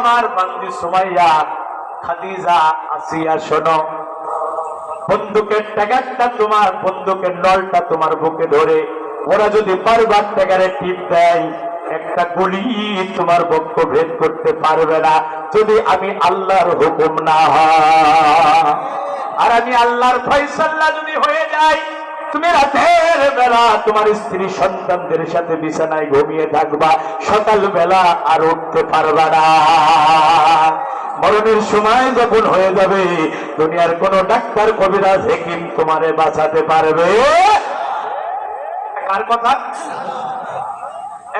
আমার বান্দি সুমাইয়া, খাদিজা, আসিয়া, শোনো। বন্দুকের ট্যাগারটা তোমার, বন্দুকের নলটা তোমার বুকে ধরে। ওরা যদি বারবার ট্যাগারে টিপ দেয়, একটা গুলি তোমার বক্ষ ভেদ করতে পারবে না। যদি আমি আল্লাহর হুকুম না হয়, আর আমি আল্লাহর ফয়সাল্লা যদি হয়ে যায় তুমি রাতের বেলা তোমার স্ত্রী সন্তানদের সাথে বিছানায় ঘুমিয়ে থাকবা। সকাল বেলা আর উঠতে পারবা না। মরণের সময় যখন হয়ে যাবে, দুনিয়ার কোন ডাক্তার হেকিম তোমারে বাঁচাতে পারবে। কথা?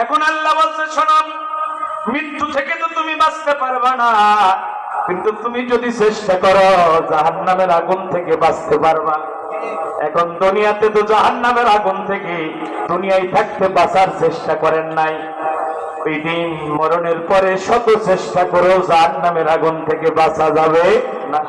এখন আল্লাহ বলছে, শোনো, মৃত্যু থেকে তো তুমি বাঁচতে পারবে না। কিন্তু তুমি যদি চেষ্টা করো জাহান নামের আগুন থেকে বাঁচতে পারবা এখন দুনিয়াতে তো জাহান নামের আগুন থেকে দুনিয়ায় থাকতে বাঁচার চেষ্টা করেন নাই। ওই দিন মরণের পরে শত চেষ্টা করেও জাহান নামের আগুন থেকে বাঁচা যাবে না।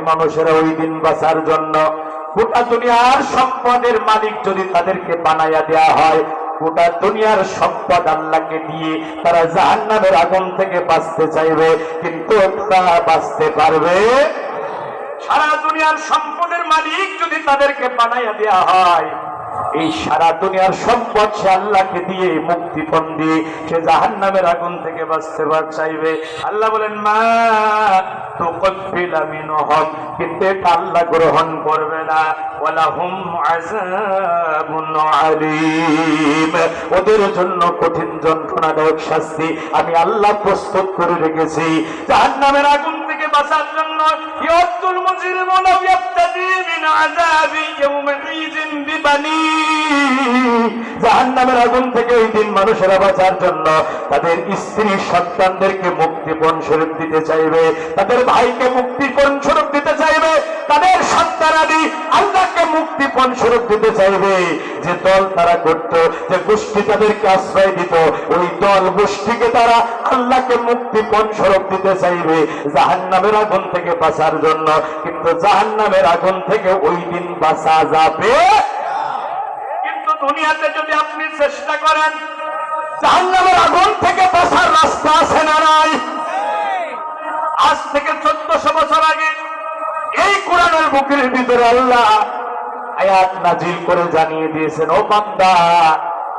মানুষেরা ওই দিন বাঁচার জন্য গোটা দুনিয়ার সম্পদের মালিক যদি তাদেরকে বানাইয়া দেয়া হয় গোটা দুনিয়ার সম্পদ আল্লাহকে দিয়ে তারা জাহান্নামের আগুন থেকে বাঁচতে চাইবে, কিন্তু তারা বাঁচতে পারবে সারা দুনিয়ার সম্পদের মালিক যদি তাদেরকে বানাইয়া দেওয়া হয় এই সারা দুনিয়ার সম্পদ সে আল্লাহকে দিয়ে মুক্তিপণ দিয়ে সে জাহান নামের আগুন থেকে বাঁচতে পার চাইবে। আল্লাহ বলেন, মা তো হক কিন্তু এটা আল্লাহ গ্রহণ করবে না। ওয়ালা হুম আলীম। ওদের জন্য কঠিন যন্ত্রণাদায়ক শাস্তি আমি আল্লাহ প্রস্তুত করে রেখেছি। জাহান্নামের আগুন বাঁচার জন্য মিন আযাবি বিবানি। জাহান্নামের আগুন থেকে ওই দিন মানুষেরা বাঁচার জন্য তাদের স্ত্রী সন্তানদেরকে মুক্তিপণ স্বরূপ দিতে চাইবে, তাদের ভাইকে মুক্তিপণ স্বরূপ দিতে চাইবে, তাদের স্বরূপ দিতে চাইবে যে দল তারা করত, যে গোষ্ঠী তাদেরকে আশ্রয় দিত, ওই দল গোষ্ঠীকে তারা আল্লাহকে মুক্তিপণ স্বরূপ দিতে চাইবে। জাহান্নামের আগুন থেকে বাঁচার জন্য। কিন্তু জাহান্নামের আগুন থেকে ওই দিন বাঁচা যাবে কিন্তু দুনিয়াতে যদি আপনি চেষ্টা করেন, জাহান্নামের আগুন থেকে বাঁচার রাস্তা আছে না নাই? আজ থেকে চোদ্দশো বছর আগে এই কোরআনের বুকের ভিতরে আল্লাহ আয়াত নাজিল করে জানিয়ে দিয়েছেন, ও বান্দা,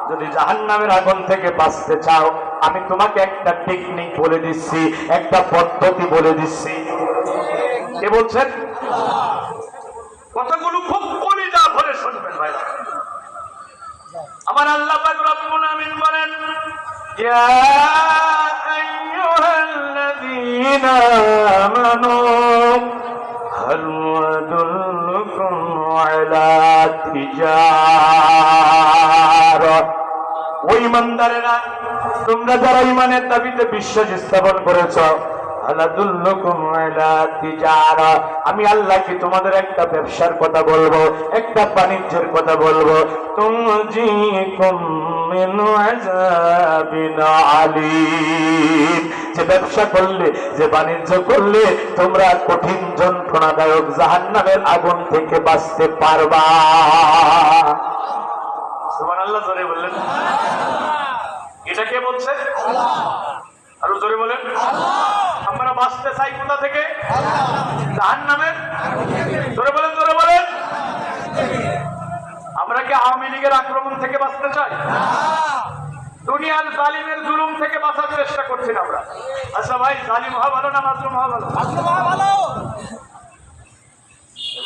যদি জাহান্নামের আগুন থেকে বাঁচতে চাও, আমি তোমাকে একটা টেকনিক বলে দিচ্ছি, একটা পদ্ধতি বলে দিচ্ছি। কে বলছেন? কথাগুলো খুব কলিজা ভরে শুনবেন ভাইরা। আমার আল্লাহ রব্বুল আমিন বলেন, ইয়া আইয়ুহাল্লাযীনা আমানু, হাল ওই ইমানদারেরা তোমরা যারা ইমানের দাবিতে বিশ্বাস স্থাপন করেছ আমি আল্লাহ কি তোমাদের একটা ব্যবসার কথা বলব, একটা বাণিজ্যের কথা বলব। মিন যে ব্যবসা করলে, যে বাণিজ্য করলে, তোমরা কঠিন যন্ত্রণাদায়ক জাহান্নামের আগুন থেকে বাঁচতে পারবা। সুবহানাল্লাহ, জোরে বললেন। এটা কে বলছে? আরও জোরে বলেন। আমরা বাঁচতে চাই কোথা থেকে? জাহান নামের জোরে বলেন জোরে বলেন। আমরা কি আওয়ামী লীগের আক্রমণ থেকে বাঁচতে চাই? দুনিয়ার জালিমের জুলুম থেকে বাঁচার চেষ্টা করছি না আমরা। আচ্ছা ভাই জালিম হওয়া ভালো না মাজলুম হওয়া ভালো?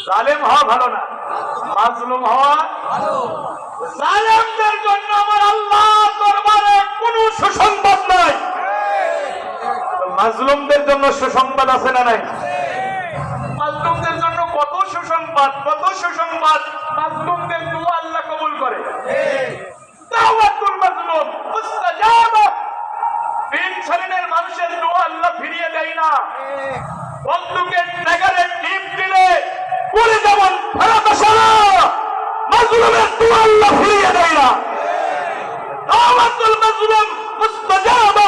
জালেম হওয়া ভালো না মাজলুম হওয়া জালেমদের জন্য আমার আল্লাহ দরবারে কোনো সুসংবাদ নাই। মাজলুমদের জন্য সুসংবাদ আছে না নাই? মাজলুমদের জন্য কত সুসংবাদ কত সুসংবাদ মাজলুমদের দোয়া আল্লাহ কবুল করে। দাওয়াতুল মাজলুম মুস্তাজাবা। তিন শ্রেণির মানুষের দোয়া আল্লাহ ফিরিয়ে দেয় না। বন্দুকের টাকারে টিপ দিলে পুরে যেমন ফেরত আসে না মাজলুমের দোয়া আল্লাহ ফিরিয়ে দেয় না। দাওয়াতুল মাজলুম মুস্তাজাবা।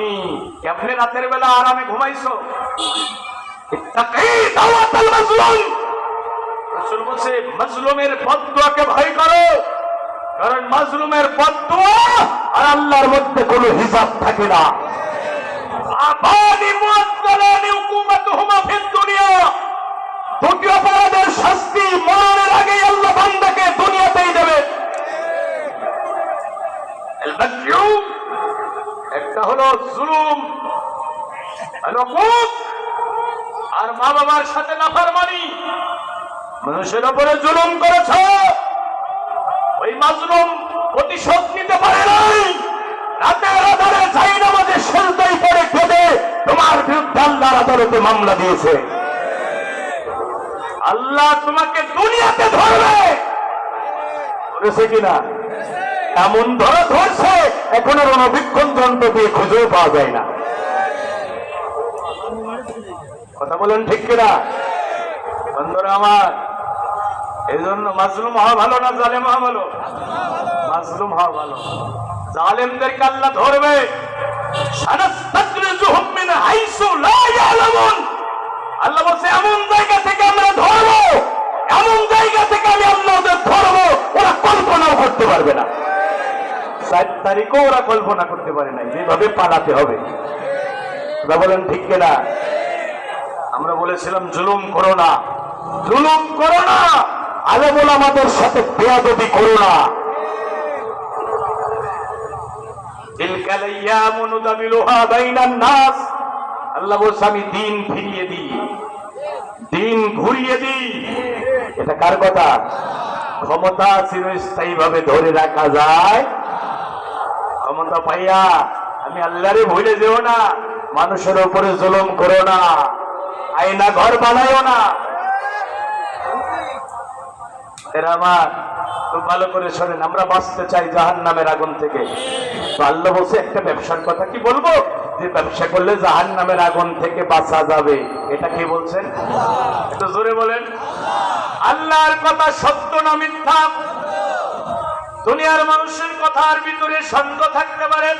আমি কেমনে রাতের বেলা আরামে ঘুমাইছো? অপরাধের শাস্তি মরণের আগে আল্লাহ বান্দাকে দুনিয়াতেই দেবে। একটা হলো জুলুম, আর মা বাবার সাথে নাফরমানি। মানুষের ওপরে জুলুম করেছ, ওই মাজলুম প্রতিশোধ নিতে পারে নাই। রাতের আধারে যাই নামাজে সেলতাই পড়ে কেঁদে তোমার বিরুদ্ধে আল্লাহর আদালতে মামলা দিয়েছে। আল্লাহ তোমাকে দুনিয়াতে ধরবে। ধরেছে কিনা? এমন ধরে ধরছে এখন আর অনবীক্ষণ যন্ত্র দিয়ে খুঁজেও পাওয়া যায় না। কথা বলেন ঠিক কিনা? বন্ধুরা আমার এই জন্য মাজলুম হওয়া ভালো না জালেম হওয়া ভালো? মাজলুম হওয়া ভালো। জালেমদেরকে আল্লাহ ধরবে। আল্লাহ বলছে, এমন জায়গা থেকে আমরা ধরবো। এমন জায়গা থেকে আমি আল্লাহ ধরবো। ওরা কল্পনাও করতে পারবে না। তারিখও ওরা কল্পনা করতে পারে না যেভাবে পালাতে হবে। ওরা বলেন ঠিক আমরা বলেছিলাম, জুলুম করো না। জুলুম করো না! আমাদের সাথে করো না। দিন ফিরিয়ে দিই। দিন ঘুরিয়ে দিই। এটা কার কথা? ক্ষমতা চিরস্থায়ী ভাবে ধরে রাখা যায় ক্ষমতা পাইয়া আমি আল্লাহরে ভুলে যেও না, মানুষের উপরে জুলুম করো না, আয়না ঘর বানাইও না। ভালো করে শোনেন, আমরা বাঁচতে চাই জাহান নামের আগুন থেকে। তো আল্লাহ বলছে, একটা ব্যবসার কথা কি বলব? যে ব্যবসা করলে জাহান নামের আগুন থেকে বাঁচা যাবে। এটা কি বলছেন? একটু জোরে বলেন। আল্লাহর কথা সত্য না মিথ্যা? দুনিয়ার মানুষের কথার ভিতরে সন্দেহ থাকতে পারে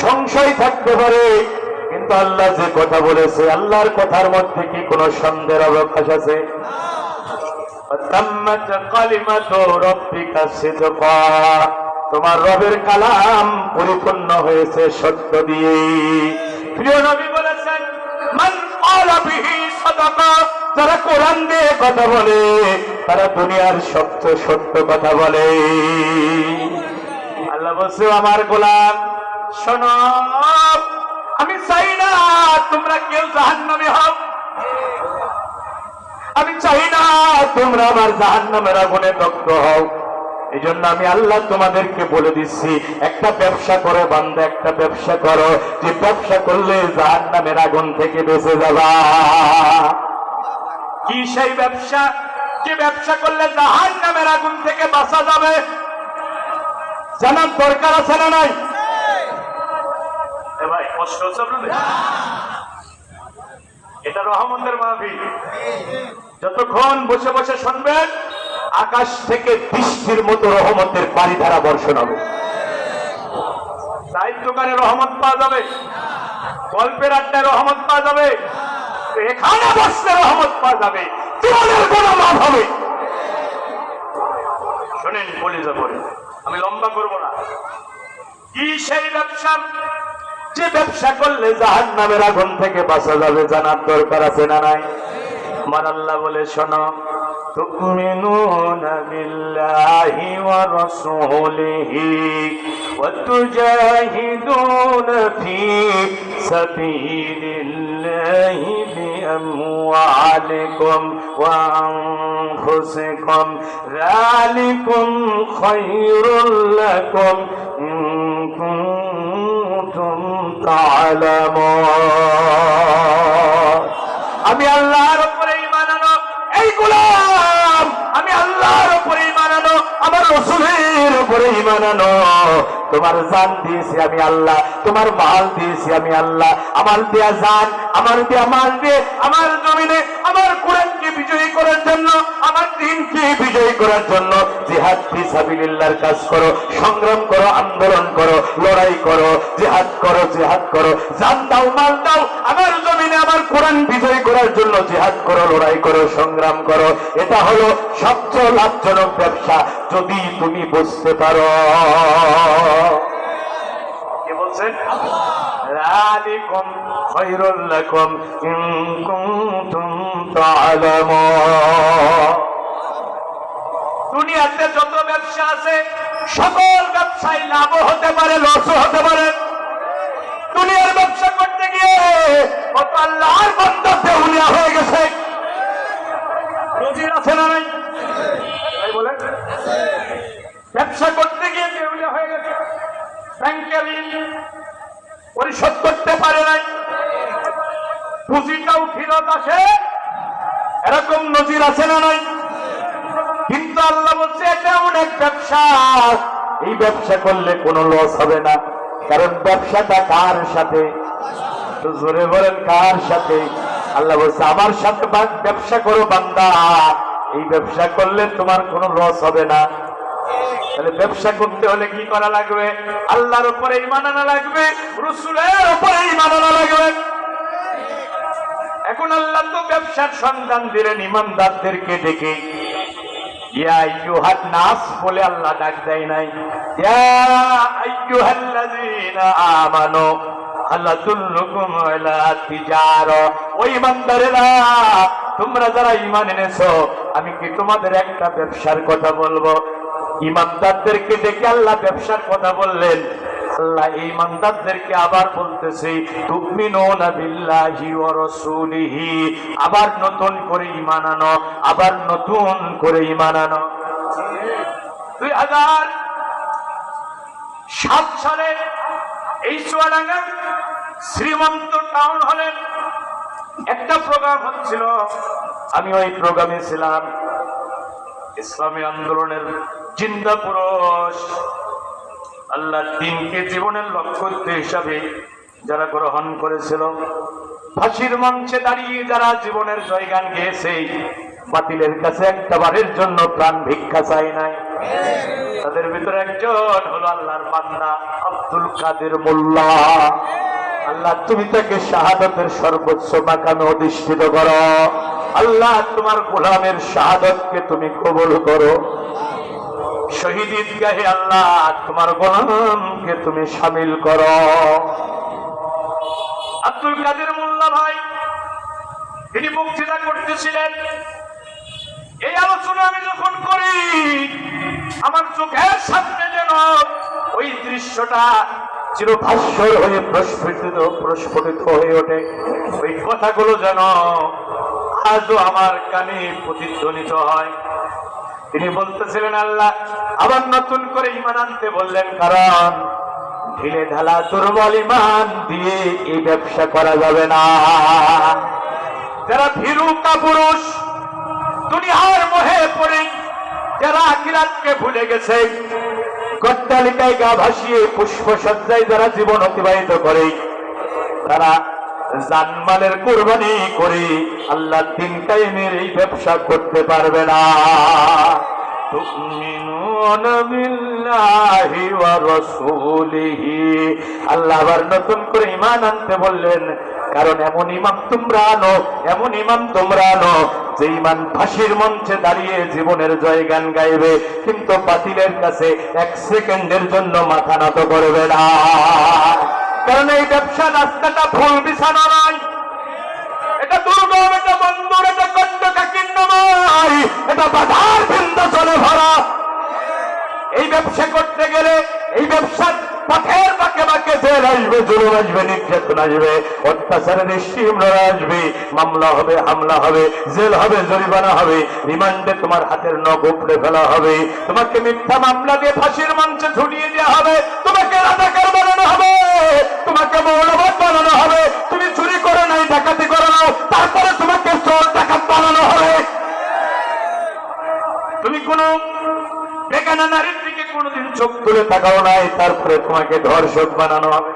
সংশয় থাকতে পারে কিন্তু আল্লাহ যে কথা বলেছে আল্লাহর কথার মধ্যে কি কোনো সন্দেহের অবকাশ আছে? তোমার রবের কালাম পরিপূর্ণ হয়েছে সত্য দিয়ে। প্রিয় নবী বলেছেন মান যারা কোরআন দিয়ে কথা বলে তারা দুনিয়ার সবচেয়ে সত্য কথা বলে। আল্লাহ বলছে, আমার গোলাম, শোনো, আমি চাই না তোমরা কেউ জাহান্নামে হও। আমি চাই না তোমরা আমার জাহান নামের আগুনে দগ্ধ হও। এই জন্য আমি আল্লাহ তোমাদেরকে বলে দিচ্ছি, একটা ব্যবসা করে বান্দা, একটা ব্যবসা করো। যে ব্যবসা করলে জাহান নামের আগুন থেকে বেঁচে যাবা। কি সেই ব্যবসা? যে ব্যবসা করলে জাহান নামের আগুন থেকে বাঁচা যাবে। জানার দরকার আছে না নাই? এটা রহমতের মাহফিল। যতক্ষণ বসে বসে শুনবেন, আকাশ থেকে বৃষ্টির মতো রহমতের বাড়িধারা বর্ষণ হবে। চায়ের দোকানে রহমত পাওয়া যাবে। গল্পের আড্ডায় রহমত পাওয়া যাবে। এখানে বসলে রহমত পাওয়া যাবে। জীবনের কোনো লাভ হবে শোনেন বলে যাবো আমি লম্বা করব না কি সেই ব্যবসা যে ব্যবসা করলে জাহান নামের আগুন থেকে বাঁচা যাবে জানার দরকার আছে না নাই আমার আল্লাহ বলে শোনো تؤمنون بالله ورسوله وتجاهدون في سبيل الله بأموالكم وأنفسكم ذلكم خير لكم إن كنتم تعلمون আমি আল্লাহর উপরে ইমান আনো এই রসুলের উপরে ইমান আনো। তোমার জান দিয়েছি আমি আল্লাহ, তোমার মাল দিয়েছি আমি আল্লাহ। আমার দেয়া জান আমার দেয়া মাল দিয়ে আমার জমিনে, আমার কোরআনকে বিজয়ী করার জন্য, আমার দিনকে বিজয়ী করার জন্য জিহাদ ফিসাবিলিল্লাহর কাজ করো, সংগ্রাম করো, আন্দোলন করো, লড়াই করো, জিহাদ করো জিহাদ করো, জান দাও, মাল দাও, আমার জমিনে আমার কোরআন বিজয়ী করার জন্য জিহাদ করো, লড়াই করো, সংগ্রাম করো। এটা হলো সবচেয়ে লাভজনক ব্যবসা, যদি তুমি বুঝতে পারো। কে বলছেন দুনিয়াতে যত ব্যবসা আছে, সকল ব্যবসায় লাভ হতে পারে লসও হতে পারে। দুনিয়ার ব্যবসা করতে গিয়ে কত আল্লাহর বন্ধ হয়ে গেছে। না ব্যবসা করতে গিয়ে হয়ে গেছে। পরিশোধ করতে পারে নাই। পুঁজিটাও ফেরত আসে? এরকম নজির আছে না নাই? কিন্তু আল্লাহ বলছে, এটা এক ব্যবসা। এই ব্যবসা করলে কোনো লস হবে না। কারণ ব্যবসাটা কার সাথে? জোরে বলেন, কার সাথে? আল্লাহ বলছে, আমার সাথে ব্যবসা করো বান্দা। এই ব্যবসা করলে তোমার কোনো লস হবে না। তাহলে ব্যবসা করতে হলে কি করা লাগবে? আল্লাহর উপরে ইমান আনা লাগবে? রসুলের উপরে ইমান লাগবে? এখন আল্লাহ তো ব্যবসার সন্ধান দিলেন ইমানদারদেরকে ডেকে। বলে আল্লাহ ডাক দেয় নাই। তোমরা যারা ইমান এনেছো, আমি কি তোমাদের একটা ব্যবসার কথা বলব? ইমানদারদেরকে ডেকে আল্লাহ ব্যবসার কথা বললেন। আল্লাহ এই ইমানদারদেরকে আবার বলতেছে, তুমিনুনা বিল্লাহি ওয়া রাসূলিহি, আবার নতুন করে ঈমান আনো, আবার নতুন করে ঈমান আনো। সাত সালে এই চুয়াডাঙ্গা শ্রীমন্ত টাউন হলেন একটা প্রোগ্রাম হচ্ছিল। আমি ওই প্রোগ্রামে ছিলাম। ইসলামী আন্দোলনের জিন্দা পুরুষ। আল্লাহ দিনকে জীবনের লক্ষ্য হিসাবে যারা গ্রহণ করেছিল, ফাঁসির মঞ্চে দাঁড়িয়ে যারা জীবনের জয়গান গেয়েছে, বাতিলের কাছে একটা বারের জন্য প্রাণ ভিক্ষা চাই নাই। তাদের ভিতরে একজন হলো আল্লাহর বান্দা আব্দুল কাদের মোল্লা। আল্লাহ, তুমি তাকে শাহাদতের সর্বোচ্চ মাকামে অধিষ্ঠিত করো। আল্লাহ, তোমার গোলামের শাহাদতকে তুমি কবল করো। শহীদ আল্লাহ, তোমার গোলামকে তুমি সামিল করো। আব্দুল কাদের মোল্লা ভাই, তিনি বক্তৃতা করতেছিলেন। এই আলোচনা আমি যখন করি, আমার চোখের সামনে যেন ওই দৃশ্যটা চিরভাস্বর হয়ে প্রস্ফুটিত প্রস্ফুটিত হয়ে ওঠে। ওই কথাগুলো যেন আজও আমার কানে প্রতিধ্বনিত হয়। তিনি বলতেছিলেন, আল্লাহ, আবার নতুন করে ইমান আনতে বললেন, কারণ ঢিলে ঢালা দুর্বল ইমান দিয়ে এই ব্যবসা করা যাবে না। যারা ভীরু কাপুরুষ, দুনিয়ার মোহে পড়ে, যারা আখিরাতকে ভুলে গেছে কট্টালিকায় গা ভাসিয়ে পুষ্প সজ্জায় যারা জীবন অতিবাহিত করে, তারা জানমালের কোরবানি করে, আল্লাহ দিন কায়েমের এই ব্যবসা করতে পারবে না। আল্লাহ আবার নতুন করে ইমান আনতে বললেন কারণ এমন ইমাম তোমরা আনো এমন ইমাম তোমরা আনো যে ইমান ফাঁসির মঞ্চে দাঁড়িয়ে জীবনের জয় গান গাইবে, কিন্তু বাতিলের কাছে এক সেকেন্ডের জন্য মাথা নত করবে না। কারণ এই ব্যবসা, রাস্তাটা ফুল বিছানো নয় এটা দুর্গম, এটা বন্দর, এটা কণ্ঠকাকীর্ণ নয় এটা বাধার বিন্দু চলে ভরা। এই ব্যবসা করতে গেলে, এই ব্যবসার পাথের বাঁকে বাঁকে জেল আসবে, জুলুম আসবে নির্যাতন আসবে, অত্যাচারে নিশ্চিমরা আসবে, মামলা হবে, হামলা হবে, জেল হবে, জরিমানা হবে, রিমান্ডে তোমার হাতের নখ উপড়ে ফেলা হবে, তোমাকে মিথ্যা মামলা দিয়ে ফাঁসির মঞ্চে ঝুলিয়ে দেওয়া হবে, তোমাকে রাজাকার বানানো হবে, তোমাকে মৌলবাদ বানানো হবে, তুমি চুরি করে নাই, ডাকাতি করে নাও, তারপরে তোমাকে চোর ডাকাত বানানো হবে। তুমি কোন বেকানা নারীর চোখ তুলে তাকাও নাই, তারপরে তোমাকে ধর্ষক বানানো হবে।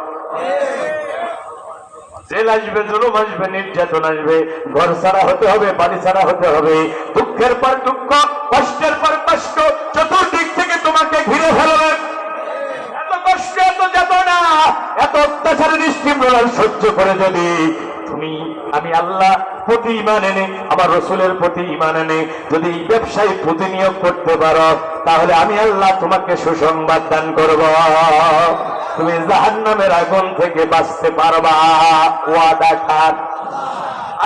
জেল আসবে, জুলুম আসবে, নির্যাতন আসবে, ঘর ছাড়া হতে হবে, বাড়ি ছাড়া হতে হবে। দুঃখের পর দুঃখ, কষ্টের পর কষ্ট, চতুর্দিক থেকে তোমাকে ঘিরে ফেলবে। এত কষ্ট, এত যাতনা, এত অত্যাচারের সহ্য করে যদি তুমি, আমি আল্লাহ প্রতি ইমান এনে, আমার রসুলের প্রতি ইমান এনে, যদি ব্যবসায়ী প্রতিনিয়োগ করতে পারো, তাহলে আমি আল্লাহ তোমাকে সুসংবাদ দান করব। তুমি জাহান নামের আগুন থেকে বাঁচতে পারবা। ওয়াদা খান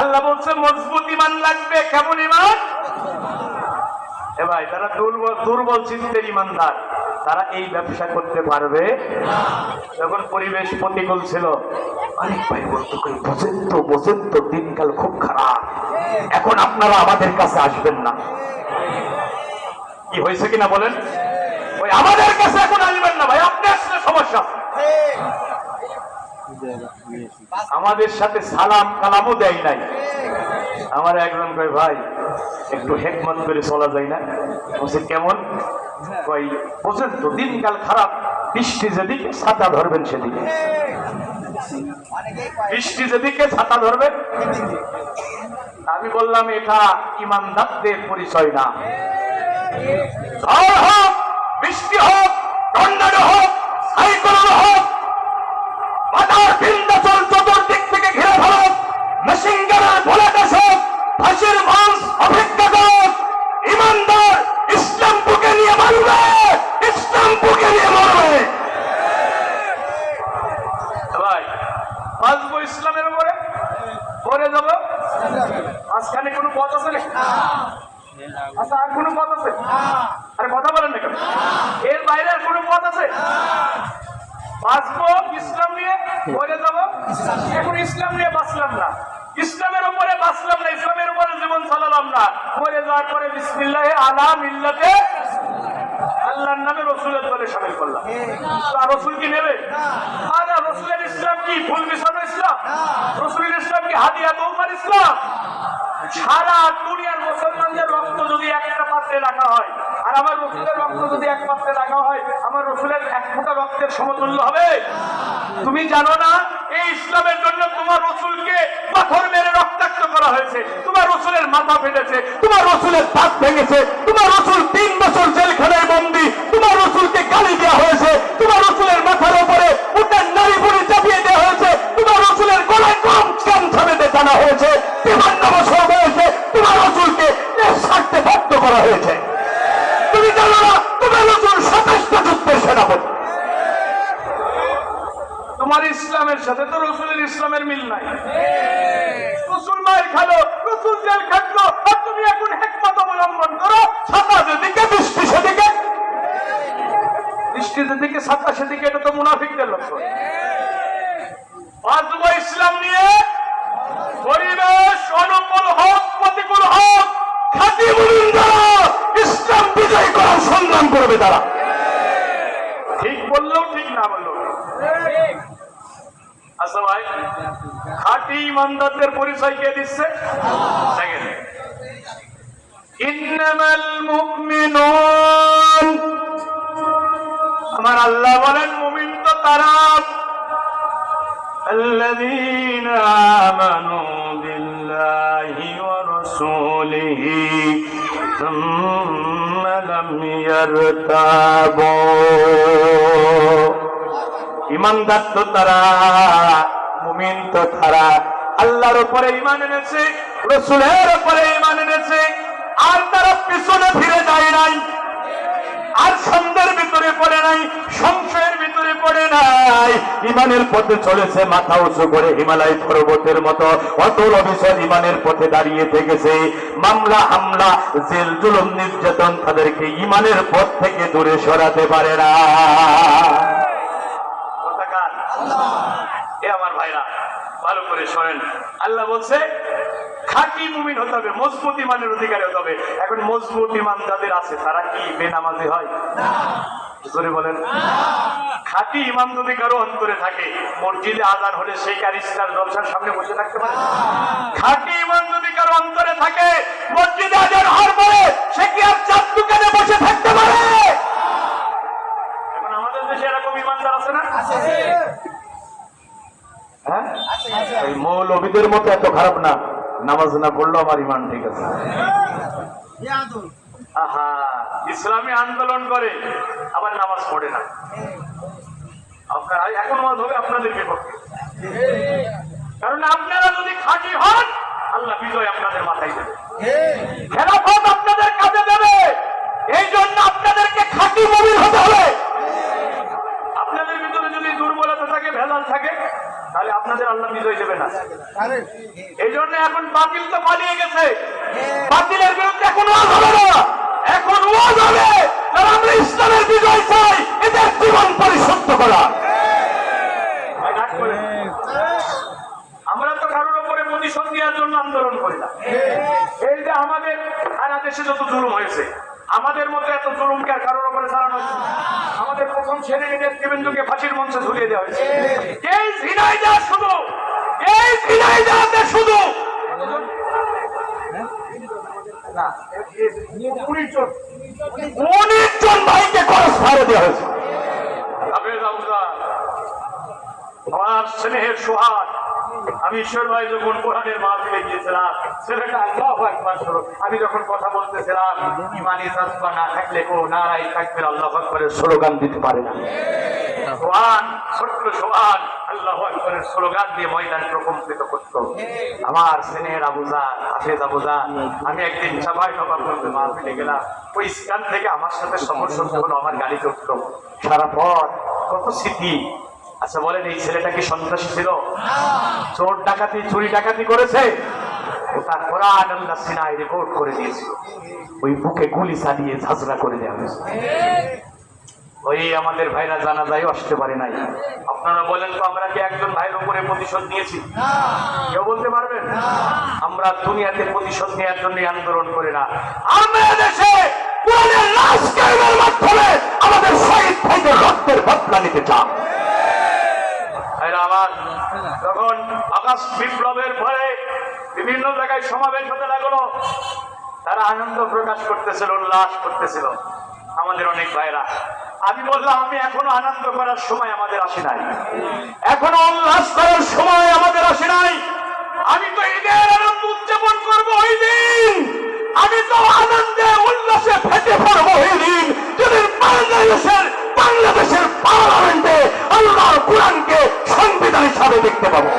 আল্লাহ বলছে, মজবুত ইমান লাগবে, কেমন ইমান এ ভাই, যারা দুর্বল দুর্বল চিন্তের ইমানদার তারা এই ব্যবসা করতে পারবে? যখন পরিবেশ প্রতিকূল ছিল, অনেক ভাই বলতো কই তো বোঝেন তো, দিনকাল খুব খারাপ। এখন আপনারা আমাদের কাছে আসবেন না। কি হয়েছে কিনা বলেন? ওই আমাদের কাছে এখন আসবেন না ভাই আপনি আসলে সমস্যা। আমাদের সাথে সালাম কালামও দেয় নাই। আমার একজন ভাই একটু হেকমত করে চলা যায় না। বলছে, কেমন? বলছেন তো, দিনকাল খারাপ, বৃষ্টি যেদিকে, ছাতা ধরবেন সেদিকে। বৃষ্টি যেদিকে, ছাতা ধরবেন আমি বললাম, এটা ইমানদারদের পরিচয় না। হোক, বৃষ্টি হোক টন্ডানো হোক সাইক্লোন হোক, বাধার বিন্দাচল চতুর্দিক থেকে ঘিরে ফেলো মেশিন গানের ভোলে দেশক ফাঁসির মাংস অপেক্ষা করো ইমানদার ইসলাম বুকে নিয়ে মারবে ইসলাম বুকে নিয়ে মরবে। বাঁচবো ইসলামের উপরে পরে যাব? মাঝখানে কোনো পথ আছে? আচ্ছা আর কোনো পথ আছে? আরে, কথা বলেন না কেন? এর বাইরে আর কোনো পথ আছে? বাঁচবো ইসলাম নিয়ে মরে যাব? এখন ইসলাম নিয়ে বাঁচলাম না। ইসলামের উপরে বাঁচলাম না, ইসলামের উপরে জীবন চালালাম না। মরে যাওয়ার পরে বিসমিল্লাহ আলা মিল্লাতে আল্লাহর নামে রসুলের দলে সামিল করলাম। আর রসুল কি নেবে? আরে রসুলের ইসলাম কি? ফুল মিশানো ইসলাম। রসুলের ইসলাম কি? হাদিয়া দৌমার ইসলাম। সারা দুনিয়ার মুসলমানদের রক্ত যদি একটা পাত্রে রাখা হয়, আর আমার রসুলের রক্ত যদি এক পাত্রে রাখা হয়, আমার রসুলের এক ফোঁটা রক্তের সমতুল্য হবে। তুমি জানো না এই ইসলামের জন্য তোমার রসুলকে পাথর মেরে রক্তাক্ত করা হয়েছে। তোমার রসুলের মাথা ফেটেছে, তোমার রসুলের পাত ভেঙেছে, তোমার রসুল তিন বছর জেলখানায় বন্দি, তোমার রসুলকে গালি দেওয়া হয়েছে, তোমার রসুলের মাথার উপরে উঠে নারী বুড়ি চাপিয়ে দেওয়া হয়েছে, তোমার রসুলের গলায় কম কান ছাড়ে দেখানো হয়েছে বিমান বছর হয়েছে তোমার রসুলকে এর স্বার্থে ভক্ত করা হয়েছে তুমি জানো না তোমার রসুল সাতাশটা যুদ্ধের সেনাপতি তোমার ইসলামের সাথে তো রসুলের ইসলামের মিল নাই রসুল মায়ের খালো রসুল জেল খাটলো আর তুমি এখন হেকমত অবলম্বন করো ছাতা যেদিকে বৃষ্টি সেদিকে বৃষ্টি যেদিকে ছাতা সেদিকে এটা তো মুনাফিকদের লক্ষ্য বাঁচবো ইসলাম নিয়ে পরিবেশ অনুকূল হোক প্রতিকূল হোক খাতি বলুন যারা ইসলাম বিজয় করার সংগ্রাম করবে তারা ঠিক বললেও ঠিক না বললেও ঠিক। আচ্ছা ভাই খাঁটি ইমানদারদের পরিচয় কে দিচ্ছে দেখেন ইন্নামাল মুমিনুন আমার আল্লাহ বলেন মুমিন তো তারা الذين آمنوا بالله ورسوله ثم لم يرتابوا ইমানদার তো তারা মুমিন তো তারা আল্লাহর উপরে ইমান এনেছে, রসুলের উপরে ইমান এনেছে, আর তারা পিছনে ফিরে যায় নাই। আর সন্ধ্যের ভিতরে পড়ে নাই, সংশয়ের ভিতরে পড়ে নাই। ইমানের পথে চলেছে, মাথা উঁচু করে হিমালয় পর্বতের মতো অটল অবিচল ইমানের পথে দাঁড়িয়ে থেকেছে। মামলা, হামলা, জেল, জুলুম, নির্যাতন তাদেরকে ইমানের পথ থেকে দূরে সরাতে পারে না কথাকার। এ আমার ভাইরা ভালো করে শোনেন। আল্লাহ বলছে, খাঁটি মুমিন হতে হবে, মজবুত ইমানের অধিকারী হতে হবে। এখন মজবুত ইমান যাদের আছে, তারা কি বেনামাজি হয়? বলেন। খাঁটি ইমান যদি কারও অন্তরে থাকে, মসজিদে আজান হলে সেই কারিস্তার জলসার সামনে বসে থাকতে পারে? খাঁটি ইমান যদি কারও অন্তরে থাকে, মসজিদে আজান হওয়ার পরে সে কি আর চার দোকানে বসে থাকতে পারে? এখন আমাদের দেশে এরকম ইমানদার আছে না? হ্যাঁ? মৌলবীদের মতো এত খারাপ না। নামাজ না পড়লেও আমার ইমান ঠিক আছে। ইসলামী আন্দোলন করে, আবার নামাজ পড়ে না। আপনার এখন নামাজ হবে আপনাদের বিপক্ষে। কারণ আপনারা যদি খাঁটি হন, আল্লাহ বিজয় আপনাদের মাথায় দেবে। আপনাদের কাজে দেবে। এই জন্য আপনাদেরকে খাঁটি মবিল হতে হবে। দুর্বলতা থাকে ভেজাল থাকে তাহলে আপনাদের আল্লাহ বিজয় দেবে না। এই জন্য এখন বাতিল তো পালিয়ে গেছে। বাতিলের বিরুদ্ধে এখন ওয়াজ হবে না। এখন ওয়াজ হবে কারণ আমরা ইসলামের বিজয় চাই এদের জীবন পরিশুদ্ধ করা। আমরা তো কারোর উপরে প্রতিশোধ দেওয়ার জন্য আন্দোলন করি না। এই যে আমাদের সারা দেশে যত জুলুম হয়েছে আমাদের মতো এত জুলুমকে আর কারোর উপরে না। আমাদের প্রথম শ্রেণির নেতৃবৃন্দকে ফাঁসির মঞ্চে ঝুলিয়ে দেওয়া হয়েছে। এই ঝিনাই যা শুধু! এই শুধু! হয়েছে। আমার স্নেহের সোহাগ, আমি ঈশ্বর ভাই যখন কোরআনের গিয়েছিলাম ছেলেটা আল্লাহু আকবার শুরু আমি যখন কথা বলতেছিলাম, ইমানি তাজবা না থাকলে কো নারাই থাকবে আল্লাহ আকবরের স্লোগান দিতে পারে না। ছোট্ট সোহান আল্লাহ স্লোগান দিয়ে ময়দান আমার আমি একদিন সবাই সভা করতে মাহফিলে গেলাম। ওই স্থান থেকে আমার সাথে সমস্যা হলো, আমার গাড়িতে উঠল সারা পথ কত স্মৃতি। আচ্ছা বলেন, এই ছেলেটা কি সন্ত্রাসী ছিল? চোর ডাকাতি, চুরি ডাকাতি করেছে? ওটা করে দিয়েছিল। ওই বুকে গুলি করে ওই আমাদের ভাইরা জানা যায় আসতে পারে আপনারা বলেন তো, আমরা একজন প্রতিশোধ নিয়েছি? কেউ বলতে পারবেন? আমরা দুনিয়াতে প্রতিশোধ নেওয়ার জন্য আন্দোলন করি না। আমাদের রক্তের বদলা নিতে ভাইরা আমার তখন আকাশ বিপ্লবের পরে বিভিন্ন জায়গায় সমাবেশ হতে লাগল। তারা আনন্দ প্রকাশ করতেছিল, উল্লাস করতেছিল আমাদের অনেক ভাইরা আমি বললাম, আমি এখনও আনন্দ করার সময় আমাদের আসে নাই। এখনও উল্লাস করার সময় আমাদের আসে নাই। আমি তো ঈদের আনন্দ উদযাপন করব ওই দিন। আমি তো আনন্দে উল্লাসে ফেটে পড়ব ওই দিন। যদি বাংলাদেশের বাংলাদেশের পার্লামেন্টে আল্লাহ কোরআনকে সংবিধান হিসাবে দেখতে পাবো।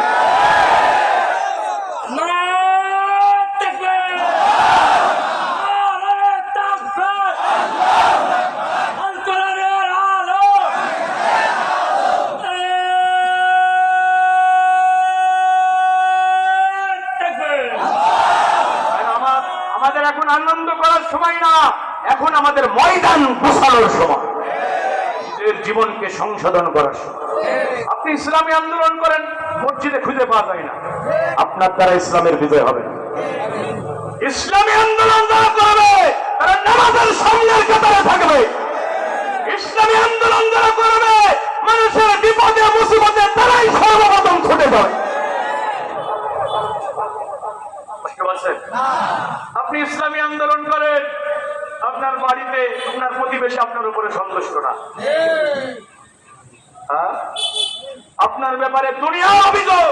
আমাদের এখন আনন্দ করার সময় না, এখন আমাদের ময়দান গোছানোর সময়। নিজের জীবনকে সংশোধন করার আপনি ইসলামী আন্দোলন করেন, মসজিদে খুঁজে পাওয়া যায় না। আপনার দ্বারা ইসলামের বিজয় হবে। ইসলামী আন্দোলন যারা করবে, তারা নামাজের সামনের কাতারে থাকবে। ইসলামী আন্দোলন যারা করবে, মানুষের বিপদে, মুসিবতে তারাই সর্বপ্রথম ছুটে যাবে। আপনি ইসলামী আন্দোলন করেন আপনার বাড়িতে আপনার প্রতিবেশী আপনার উপরে সন্তুষ্ট না। হ্যাঁ? আপনার ব্যাপারে দুনিয়া অভিযোগ।